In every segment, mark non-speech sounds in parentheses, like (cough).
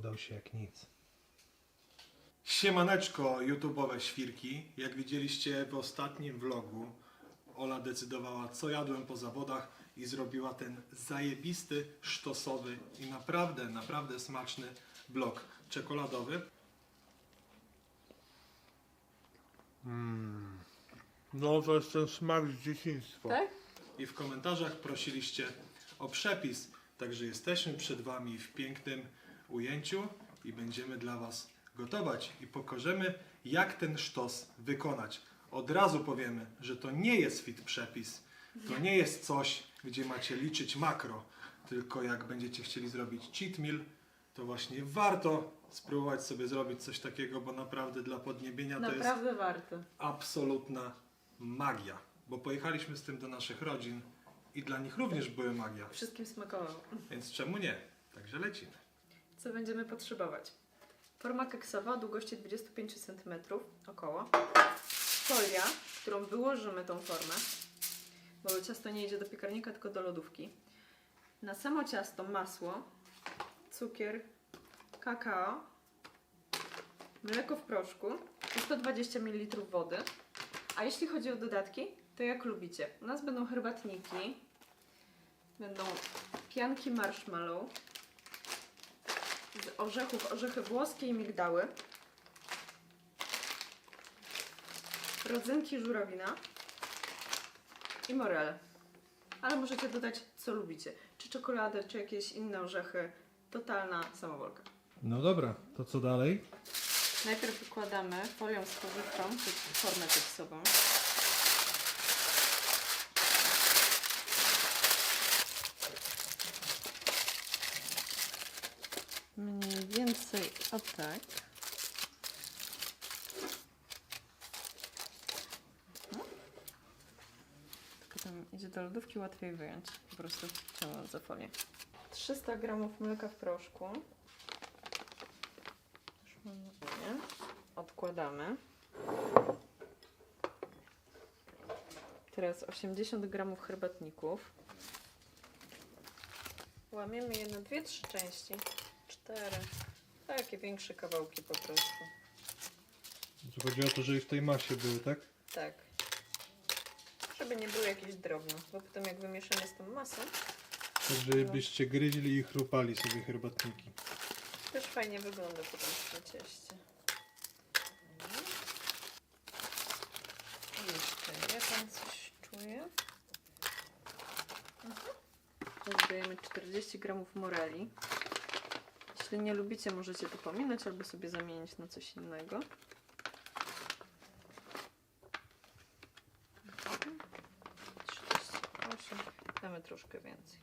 udał się jak nic. Siemaneczko, YouTube'owe świrki. Jak widzieliście w ostatnim vlogu, Ola decydowała, co jadłem po zawodach i zrobiła ten zajebisty, sztosowy i naprawdę, naprawdę smaczny blok czekoladowy. No to jest ten smak z dzieciństwa. Tak? I w komentarzach prosiliście o przepis, także jesteśmy przed Wami w pięknym ujęciu i będziemy dla Was gotować i pokażemy, jak ten sztos wykonać. Od razu powiemy, że to nie jest fit przepis, to nie jest coś, gdzie macie liczyć makro, tylko jak będziecie chcieli zrobić cheat meal, to właśnie warto spróbować sobie zrobić coś takiego, bo naprawdę dla podniebienia to jest Naprawdę warto. absolutna magia. Bo pojechaliśmy z tym do naszych rodzin i dla nich również były magia. Wszystkim smakowało. Więc czemu nie? Także lecimy. Co będziemy potrzebować? Forma keksowa o długości 25 cm około. Folia, którą wyłożymy tą formę, bo ciasto nie idzie do piekarnika, tylko do lodówki. Na samo ciasto masło, cukier, kakao, mleko w proszku i 120 ml wody. A jeśli chodzi o dodatki, to jak lubicie. U nas będą herbatniki, będą pianki marshmallow, z orzechów orzechy włoskie i migdały, rodzynki żurawina i morele. Ale możecie dodać co lubicie. Czy czekoladę, czy jakieś inne orzechy. Totalna samowolka. No dobra, to co dalej? Najpierw wykładamy folią spożywczą, czy formę teksową. Mniej więcej o tak. No. Tylko tam idzie do lodówki, łatwiej wyjąć. Po prostu ciągnąc za folię. 300 gramów mleka w proszku. Już mam nie? Odkładamy. Teraz 80 gramów herbatników. Łamiemy je na dwie, trzy części. Cztery. Takie większe kawałki po prostu. To chodzi o to, że i w tej masie były, tak? Tak. Żeby nie było jakieś drobne, bo potem jak wymieszamy z tą masą, Tak, żebyście gryźli i chrupali sobie herbatniki. też fajnie wygląda potem na cieście. I jeszcze ja tam coś czuję. Mhm. Dodajemy 40 gramów moreli. Jeśli nie lubicie, możecie to pominąć albo sobie zamienić na coś innego. 38. Damy troszkę więcej.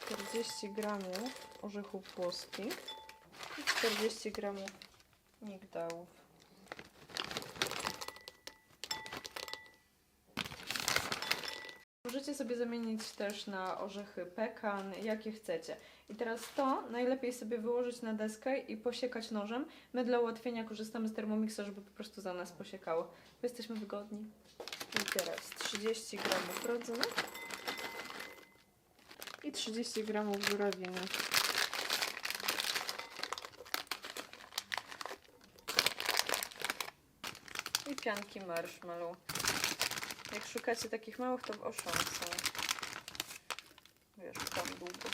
40 gramów orzechów włoskich i 40 gramów migdałów. Możecie sobie zamienić też na orzechy pekan, jakie chcecie. I teraz to najlepiej sobie wyłożyć na deskę i posiekać nożem. My dla ułatwienia korzystamy z Thermomixa, żeby po prostu za nas posiekało. Jesteśmy wygodni. I teraz 30 gramów rodzynek i 30 gramów żurawiny. I pianki marshmallow. Jak szukacie takich małych, to w Auchan są. Wiesz, tam długo.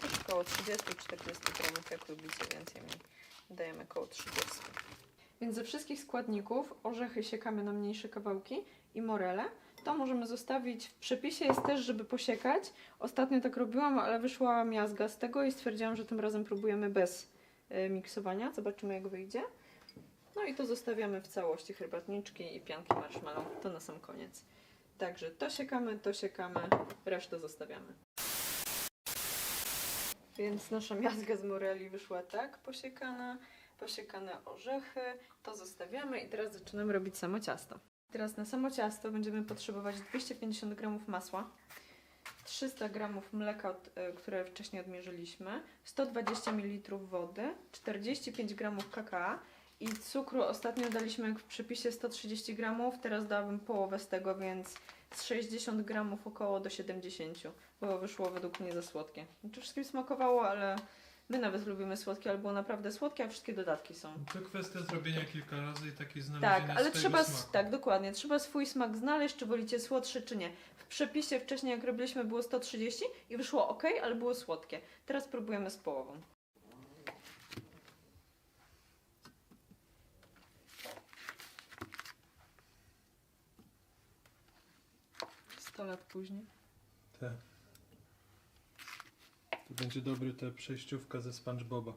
Też około 30-40 gramów, jak lubicie więcej mniej. Dajemy około 30. Więc ze wszystkich składników orzechy siekamy na mniejsze kawałki i morele. To możemy zostawić. W przepisie jest też, żeby posiekać. Ostatnio tak robiłam, ale wyszła miazga z tego i stwierdziłam, że tym razem próbujemy bez y, miksowania. Zobaczymy jak wyjdzie. No i to zostawiamy w całości herbatniczki i pianki marshmallow. To na sam koniec. Także to siekamy, to siekamy, resztę zostawiamy. Więc nasza miazga z moreli wyszła tak posiekana, posiekane orzechy, to zostawiamy i teraz zaczynamy robić samo ciasto. Teraz na samo ciasto będziemy potrzebować 250 g masła, 300 g mleka, e, które wcześniej odmierzyliśmy, 120 ml wody, 45 g kakao i cukru ostatnio daliśmy w przepisie 130 g, teraz dałabym połowę z tego, więc z 60 g około do 70, bo wyszło według mnie za słodkie. To wszystkim smakowało, ale My nawet lubimy słodkie, ale było naprawdę słodkie, a wszystkie dodatki są. To kwestia zrobienia kilka razy i takiej Tak, znalezienia ale swojego trzeba, smaku. tak, dokładnie, trzeba swój smak znaleźć, czy wolicie słodszy, czy nie. W przepisie wcześniej, jak robiliśmy, było 130 i wyszło ok, ale było słodkie. Teraz próbujemy z połową. 100 lat później. Te. To będzie dobry te przejściówka ze SpongeBoba.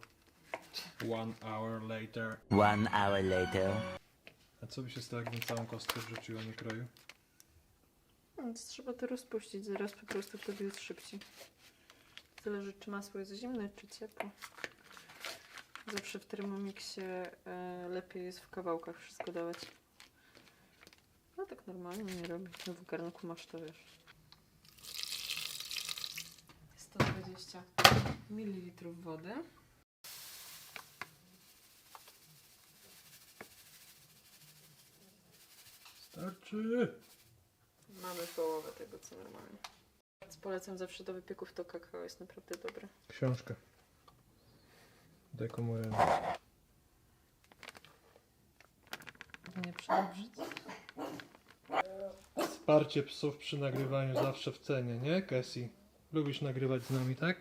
One hour later. One hour later. A co by się stało, jakbym całą kostkę wrzuciła, nie kroju? Więc trzeba to rozpuścić zaraz, po prostu wtedy jest szybciej. Zależy, czy masło jest zimne, czy ciepłe. Zawsze w Thermomixie e, lepiej jest w kawałkach wszystko dawać. No tak normalnie nie robi. No w garnku masz to, wiesz. 120 ml wody. Starczy! Mamy połowę tego, co normalnie. Polecam zawsze do wypieków, to kakao jest naprawdę dobre. Książkę. Daj komu rękę. Nie przedobrzyć. Wsparcie psów przy nagrywaniu zawsze w cenie, nie, Cassie? Lubisz nagrywać z nami, tak?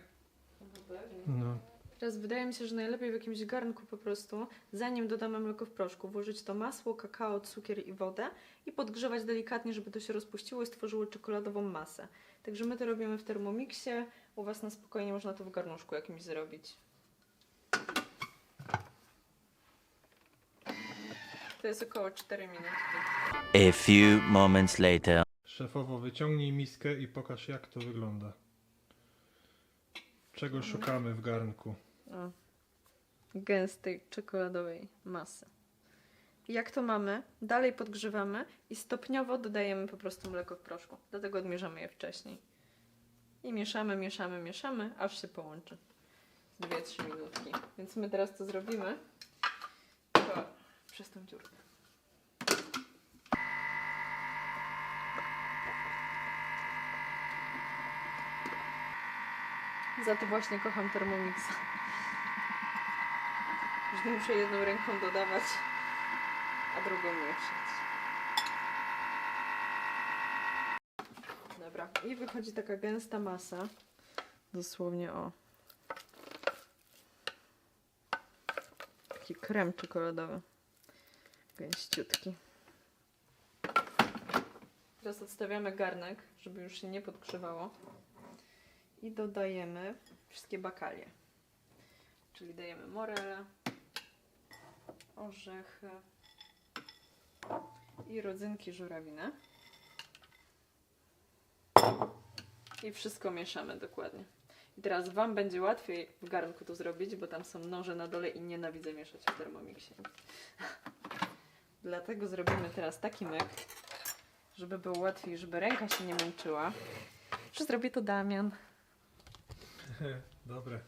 No. Teraz wydaje mi się, że najlepiej w jakimś garnku po prostu, zanim dodamy mleko w proszku, włożyć to masło, kakao, cukier i wodę i podgrzewać delikatnie, żeby to się rozpuściło i stworzyło czekoladową masę. Także my to robimy w Thermomixie, u Was na spokojnie można to w garnuszku jakimś zrobić. To jest około 4 minutki. A few moments later. Szefowo, wyciągnij miskę i pokaż, jak to wygląda. Czego szukamy w garnku? O, gęstej czekoladowej masy. Jak to mamy, dalej podgrzewamy i stopniowo dodajemy po prostu mleko w proszku. Dlatego odmierzamy je wcześniej. I mieszamy, mieszamy, mieszamy, aż się połączy. 2-3 minutki. Więc my teraz to zrobimy. Tylko przez tą dziurkę. Za to właśnie kocham Thermomixa. Już nie muszę jedną ręką dodawać, a drugą mieszać. Dobra, i wychodzi taka gęsta masa. Dosłownie o. Taki krem czekoladowy. Gęściutki. Teraz odstawiamy garnek, żeby już się nie podgrzewało. I dodajemy wszystkie bakalie. Czyli dajemy morele, orzechy i rodzynki żurawiny. I wszystko mieszamy dokładnie. I teraz Wam będzie łatwiej w garnku to zrobić, bo tam są noże na dole i nienawidzę mieszać w Thermomixie. (laughs) Dlatego zrobimy teraz taki myk, żeby było łatwiej, żeby ręka się nie męczyła. Że zrobi to Damian. (laughs) Dobre.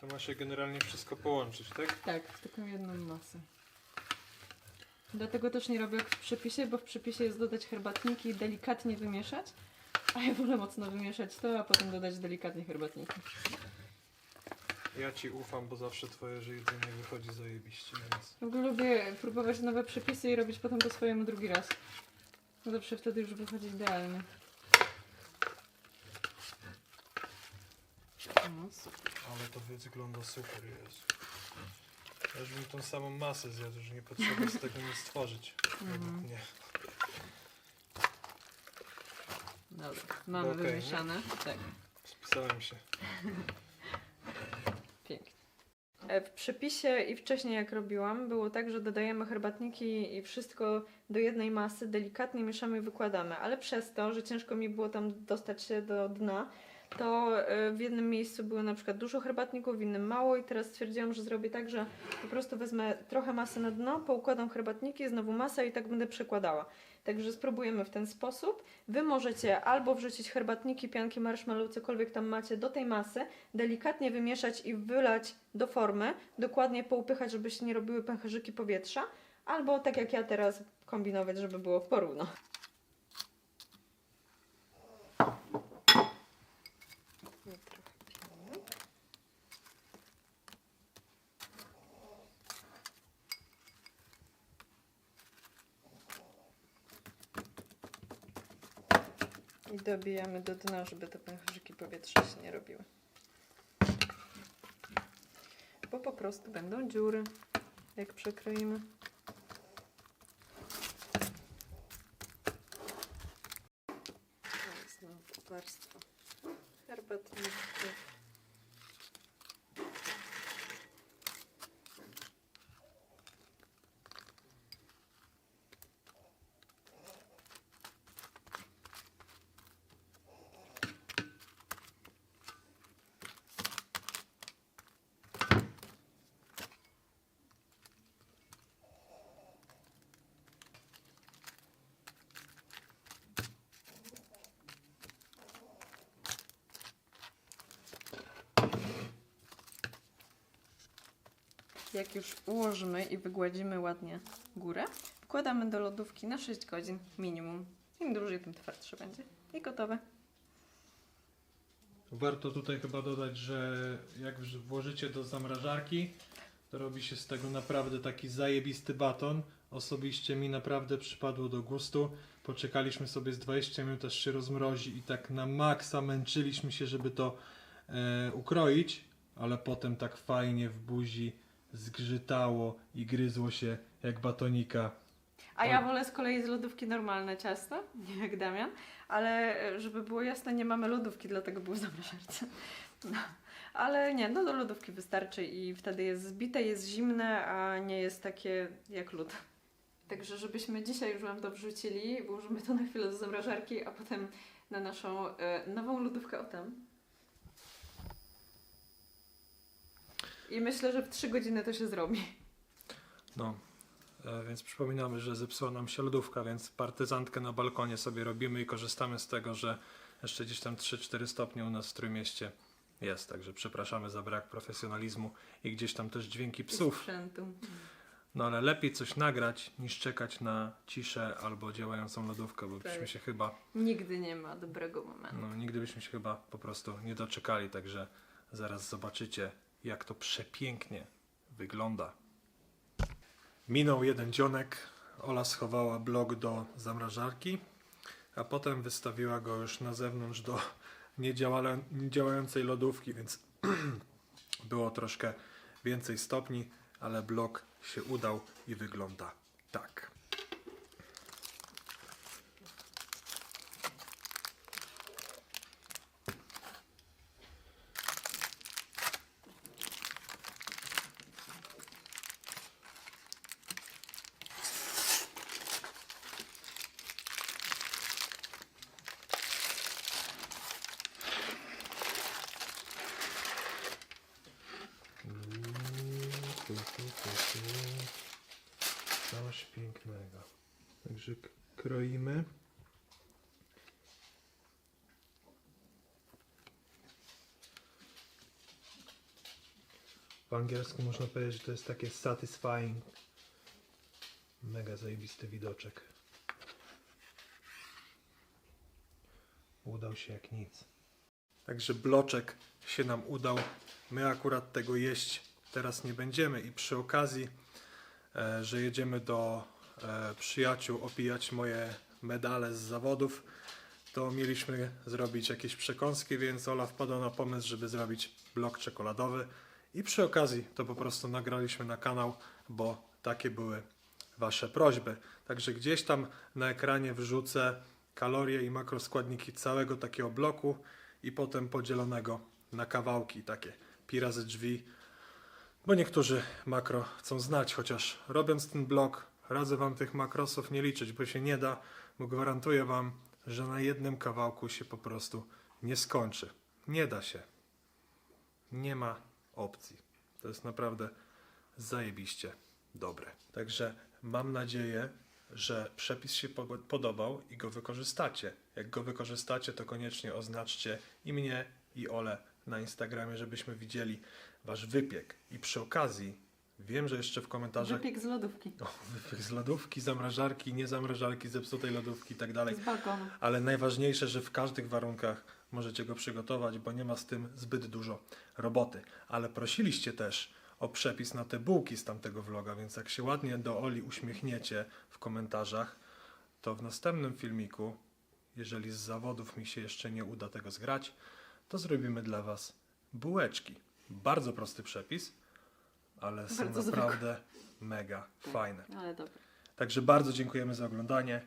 To ma się generalnie wszystko połączyć, tak? Tak, w taką jedną masę. Dlatego też nie robię jak w przepisie, bo w przepisie jest dodać herbatniki i delikatnie wymieszać, a ja wolę mocno wymieszać to, a potem dodać delikatnie herbatniki. Ja ci ufam, bo zawsze twoje jedzenie wychodzi zajebiście, więc... W ogóle lubię próbować nowe przepisy i robić potem po swojemu drugi raz. No Zawsze wtedy już wychodzi idealnie. O, super. Ale to wygląda super, Jezu. Ja już bym tą samą masę zjadł, że nie potrzeba z tego nic stworzyć. Według mnie. Dobra, mamy Okej, nie? wymieszane. Tak. Spisałem się. (laughs) Pięknie. E, W przepisie i wcześniej jak robiłam, było tak, że dodajemy herbatniki i wszystko do jednej masy, delikatnie mieszamy i wykładamy, ale przez to, że ciężko mi było tam dostać się do dna, to e, w jednym miejscu było na przykład dużo herbatników, w innym mało i teraz stwierdziłam, że zrobię tak, że po prostu wezmę trochę masy na dno, poukładam herbatniki, znowu masę i tak będę przekładała. Także spróbujemy w ten sposób. Wy możecie albo wrzucić herbatniki, pianki, marshmallow, cokolwiek tam macie do tej masy, delikatnie wymieszać i wylać do formy, dokładnie poupychać, żeby się nie robiły pęcherzyki powietrza, albo tak jak ja teraz kombinować, żeby było porówno. Dobijamy do dna, żeby te pęcherzyki powietrza się nie robiły. Bo po prostu będą dziury, jak przekroimy. Znowu warstwa herbatników. Jak już ułożymy i wygładzimy ładnie górę, wkładamy do lodówki na 6 godzin minimum. Im dłużej, tym twardsze będzie. I gotowe. Warto tutaj chyba dodać, że jak włożycie do zamrażarki, to robi się z tego naprawdę taki zajebisty baton. Osobiście mi naprawdę przypadło do gustu. Poczekaliśmy sobie z 20 minut, aż się rozmrozi i tak na maksa męczyliśmy się, żeby to e, ukroić, ale potem tak fajnie w buzi zgrzytało i gryzło się jak batonika. A ja wolę z kolei z lodówki normalne ciasto, nie (laughs) jak Damian, ale e, żeby było jasne, nie mamy lodówki, dlatego był zamrażarce. No. Ale nie, no do lodówki wystarczy i wtedy jest zbite, jest zimne, a nie jest takie jak lód. Także żebyśmy dzisiaj już Wam to wrzucili, włożymy to na chwilę do zamrażarki, a potem na naszą e, nową lodówkę o tam. I myślę, że w 3 godziny to się zrobi. No, e, więc przypominamy, że zepsuła nam się lodówka, więc partyzantkę na balkonie sobie robimy i korzystamy z tego, że jeszcze gdzieś tam 3-4 stopnie u nas w Trójmieście jest. Także przepraszamy za brak profesjonalizmu i gdzieś tam też dźwięki I psów. sprzętu. No ale lepiej coś nagrać niż czekać na ciszę albo działającą lodówkę, bo Tak. byśmy się chyba, Nigdy nie ma dobrego momentu. no nigdy byśmy się chyba po prostu nie doczekali. Także zaraz zobaczycie, jak to przepięknie wygląda. Minął jeden dzionek, Ola schowała blok do zamrażarki, a potem wystawiła go już na zewnątrz do niedziałającej lodówki, więc (clears throat) było troszkę więcej stopni, ale blok się udał i wygląda tak. Coś pięknego. Także kroimy. Po angielsku można powiedzieć, że to jest takie satisfying. Mega zajebisty widoczek. Udał się jak nic. Także bloczek się nam udał. My akurat tego jeść teraz nie będziemy i przy okazji, e, że jedziemy do e, przyjaciół opijać moje medale z zawodów, to mieliśmy zrobić jakieś przekąski, więc Ola wpadła na pomysł, żeby zrobić blok czekoladowy i przy okazji to po prostu nagraliśmy na kanał, bo takie były Wasze prośby. Także gdzieś tam na ekranie wrzucę kalorie i makroskładniki całego takiego bloku i potem podzielonego na kawałki, takie pi razy drzwi, bo niektórzy makro chcą znać, chociaż robiąc ten blok radzę Wam tych makrosów nie liczyć, bo się nie da, bo gwarantuję Wam, że na jednym kawałku się po prostu nie skończy. Nie da się. Nie ma opcji. To jest naprawdę zajebiście dobre. Także mam nadzieję, że przepis się po- podobał i go wykorzystacie. Jak go wykorzystacie, to koniecznie oznaczcie i mnie, i Ole na Instagramie, żebyśmy widzieli wasz wypiek. I przy okazji, wiem, że jeszcze w komentarzach Wypiek z lodówki. o, wypiek z lodówki, zamrażarki, nie zamrażarki, zepsutej lodówki i tak dalej. Z balkonu. Ale najważniejsze, że w każdych warunkach możecie go przygotować, bo nie ma z tym zbyt dużo roboty. Ale prosiliście też o przepis na te bułki z tamtego vloga, więc jak się ładnie do Oli uśmiechniecie w komentarzach, to w następnym filmiku, jeżeli z zawodów mi się jeszcze nie uda tego zgrać, to zrobimy dla Was bułeczki. Bardzo prosty przepis, ale są Bardzo naprawdę mega fajne. Ale dobra. Także bardzo dziękujemy za oglądanie.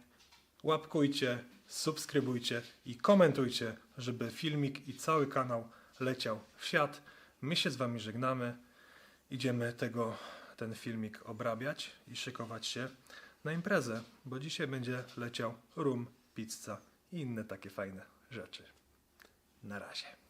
Łapkujcie, subskrybujcie i komentujcie, żeby filmik i cały kanał leciał w świat. My się z Wami żegnamy. Idziemy tego, ten filmik obrabiać i szykować się na imprezę, bo dzisiaj będzie leciał rum, pizza i inne takie fajne rzeczy. Na razie.